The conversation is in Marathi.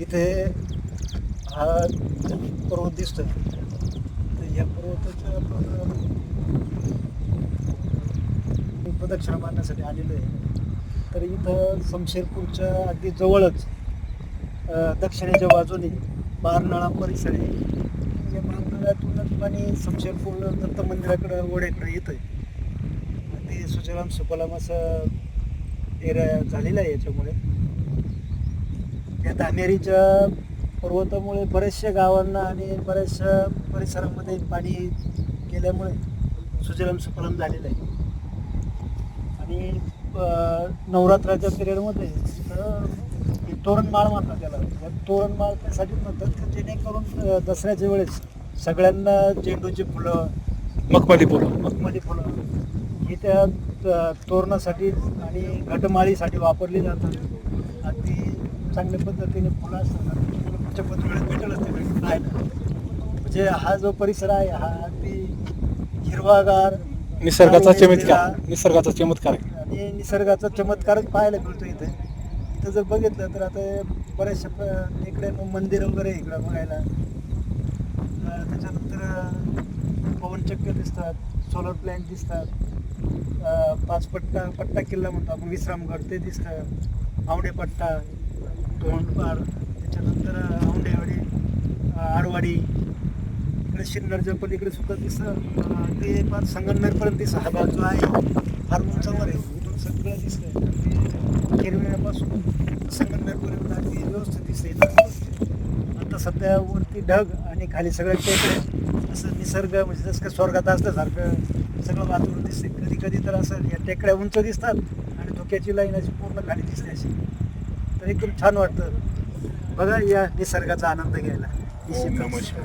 इथे हा पर्वत दिसतोय. तर या पर्वताच्या आपण प्रदक्षिणा मारण्यासाठी आलेलो आहे. तर इथं शमशेरपूरच्या अगदी जवळच दक्षिणेच्या बाजूने बारनाळा परिसर आहे. या बारनाळ्यातूनच पाणी शमशेरपूर दत्त मंदिराकडं ओढ्याकडे येतं आहे ते सुजलाम सुपलाम असं एरिया झालेला आहे याच्यामुळे. या धानेरीच्या पर्वतामुळे बऱ्याचशा गावांना आणि बऱ्याचशा परिसरामध्ये पाणी गेल्यामुळे सुजलाम सुफलाम झालेलं आहे. आणि नवरात्राच्या पिरियडमध्ये तोरणमाळ म्हणतात त्याला. या तोरणमाळ त्यासाठी म्हणतात की जेणेकरून दसऱ्याच्या वेळेस सगळ्यांना झेंडूची फुलं मखमली फुलं. मखमली फुलं ही त्या तोरणासाठी आणि घटमाळीसाठी वापरली जातात. चांगल्या पद्धतीने फुलं असतात फुलं भेटेल असते पाहायला म्हणजे हा जो परिसर आहे हा अगदी हिरवागार निसर्गाचा चमत्कार निसर्गाचा चमत्कार. आणि निसर्गाचा चमत्कारच पाहायला मिळतो इथे. इथं जर बघितलं तर आता बऱ्याचशा इकडे मंदिर वगैरे इकडं बघायला त्याच्यानंतर अं, पवनचक्क्य दिसतात सोलर प्लॅन्ट दिसतात पाच पट्टा पट्टा किल्ला म्हणतो आपण विश्रामगड ते दिसतं आवडे पट्टा तोंडपार त्याच्यानंतर औंढेवाडी आडवाडी आरवाडी इकडे शिन्नरच्या पलीकडे सुद्धा दिसतं ते पार संगमनेरपर्यंत दिसतं. हा भाग जो आहे फार उंचावर आहे. इथून सगळं दिसतंय. अगदी हिरव्यापासून संगमनेरपर्यंत अगदी व्यवस्थित दिसतंय. आता सध्या वरती ढग आणि खाली सगळं टेकडे असं निसर्ग म्हणजे जसं काय स्वर्गात असल्यासारखं सगळं वातावरण दिसते कधी कधी तर असं या टेकड्या उंच दिसतात आणि धोक्याची लाईन अशी पूर्ण खाली दिसते अशी. तर एकदम छान वाटतं. बघा या निसर्गाचा आनंद घ्यायला. नमस्कार